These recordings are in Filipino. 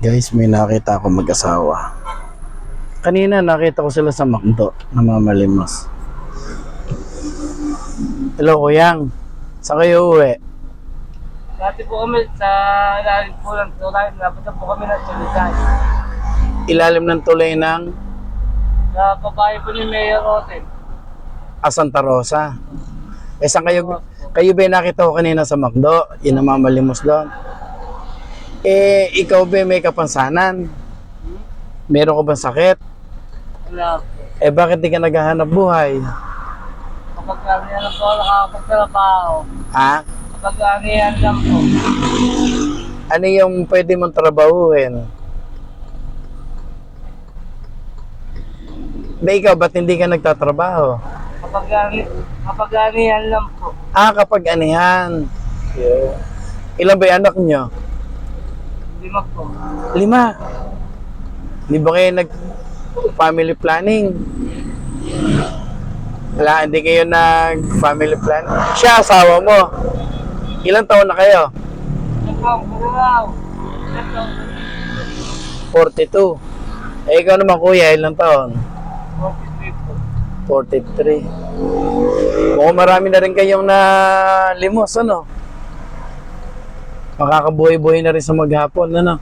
Guys, may nakita ako mag-asawa. Kanina nakita ko sila sa McDo na mamalimos. Hello, Kuyang. Saan kayo uwi? Dati po kami sa ilalim po ng tulay, napunta po kami ng Tulisan. Ilalim ng tulay ng Sa babae po ni Mayor Rosen. ah, Santa Rosa. Eh, saan kayo? Kayo ba yung nakita ko kanina sa McDo? Yung namamalimos doon? Eh, ikaw ba may kapansanan? Meron ka bang sakit? Wala po. Eh, bakit di ka naghahanap buhay? Kapag kanihan lang po nakakapagtrabaho. Ha? Kapag kanihan lang po. Ano yung pwede mong trabahuin? Ba ikaw, ba't hindi ka nagtatrabaho? Kapag kapag kanihan lang po. Ah, kapag anihan. Ilan ba yung anak nyo? Lima po. Lima. Di ba kayo nag family planning? Wala, hindi kayo nag family plan. Siya, asawa mo. Ilang taon na kayo? Ikaw, kagalaw. Ikaw, 42. Eh, ikaw naman kuya, ilang taon? 43 po. 43. Mukhang marami na rin kayong na limos, ano? Makakabuhay-buhay na rin sa maghapon, ano?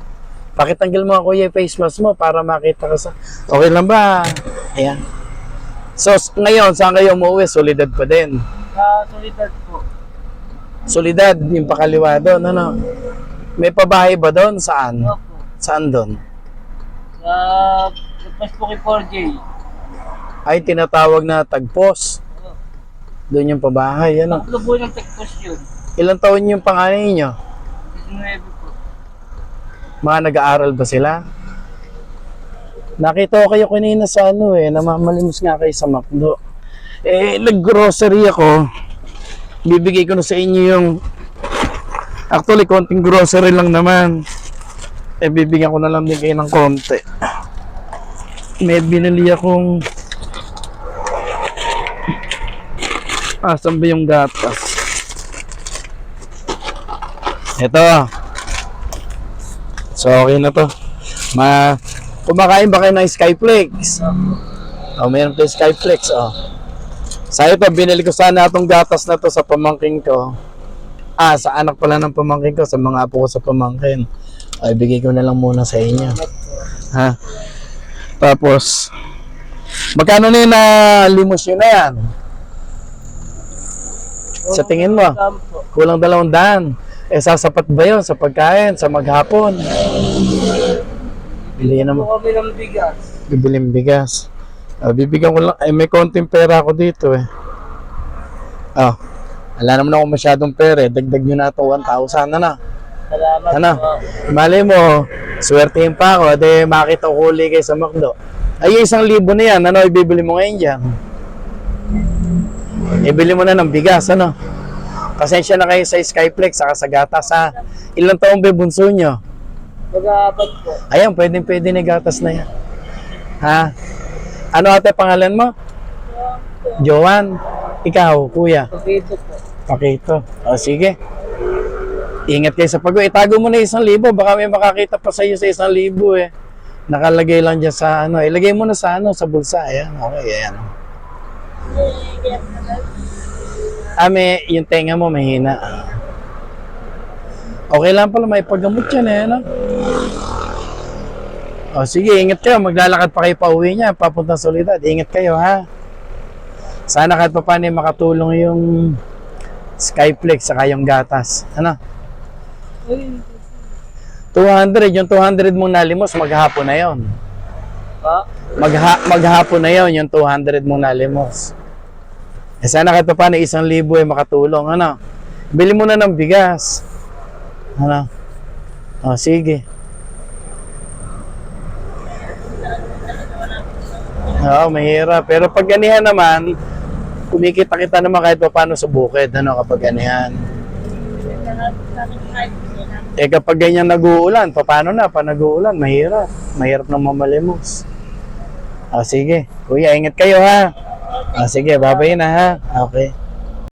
Pakitanggal mo ako yung face mask mo para makita ka sa... Okay lang ba? Ayan. So, ngayon, saan kayo umuwi? Solidad pa din. Sa Solidad po. Solidad, yung pakaliwa doon, ano? May pabahay ba doon? Saan? Opo. Saan doon? Sa Lagpas po kay 4J. Ay, tinatawag na tagpos. Doon yung pabahay, ano? Tatlo po ng tekpos yun. Ilang taon yung panganay nyo? 19 po. Mga nag-aaral ba sila? Nakita ko kayo kanina sa ano eh, namamalimos nga kayo sa McDo. Eh, nag-grocery ako. Bibigay ko na sa inyo yung Actually, konting grocery lang naman. Eh, bibigyan ko na lang din kayo ng konti. May binili akong Asan ba yung gatas? Ito. So, okay na to. Ma kumakain ba kayo ng Skyflex? Oh, mayroon kayo Skyflex, oh. Sa ito, binili ko sana itong gatas na to sa pamangking ko. Ah, sa anak pala ng pamangkin ko, sa mga apo ko sa pamangkin. Ay, bigay ko na lang muna sa inyo. Ha? Tapos, magkano na yun na limos yun na yan? Sa tingin mo? Kulang dalawang daan. Eh, sasapat ba yun sa pagkain, sa maghapon? Bili naman. kami ng bigas. Bibiling bigas. Ah, bibigyan ko lang. Eh, may konting pera ako dito eh. Oh, wala naman ako masyadong pera eh. Dagdag nyo na ito 1,000 na na. Salamat Ano? po. Mali mo, swertein pa ako. Ade, makita ko huli kayo sa McDo. Ay, isang libo na yan. Ano ibibili mo ngayon dyan? Ibili mo na ng bigas, ano? Pasensya na kayo sa Skyflex, saka sa gatas, ha? Ilang taong ba bunso nyo? Mag-aapat po. Ayan, pwedeng pwede na gatas na yan. Ha? Ano ate pangalan mo? Joan. Ikaw, kuya. Pagkito po. Pakito. O, sige. Ingat kayo sa pag Itago mo na isang libo. Baka may makakita pa sa iyo sa isang libo eh. Nakalagay lang dyan sa ano. Ilagay mo na sa ano, sa bulsa. Ayan, okay, ayan. Ah, may, yung tenga mo mahina. Okay lang pala, may paggamot yan eh, ano? O sige, ingat kayo. Maglalakad pa kayo pa uwi niya, papunta sa Solidad. Ingat kayo, ha? Sana kahit pa paano eh, makatulong yung Skyflex saka yung gatas. Ano? 200, yung 200 mong nalimos, maghapon na yon. Magha maghapon na yon yung 200 mong nalimos. Eh sana kahit pa paano isang libo eh makatulong. Ano? Bili mo na ng bigas. Ano? O, sige. Oo, mahirap. Pero pag ganihan naman, kumikita kita naman kahit pa paano sa bukid, ano, kapag ganihan. Eh kapag ganyan nag-uulan, paano na? Pa nag-uulan, mahirap. Mahirap na mamalimos. Ah, sige. Kuya, ingat kayo ha. Ah, sige, babay na ha. Okay.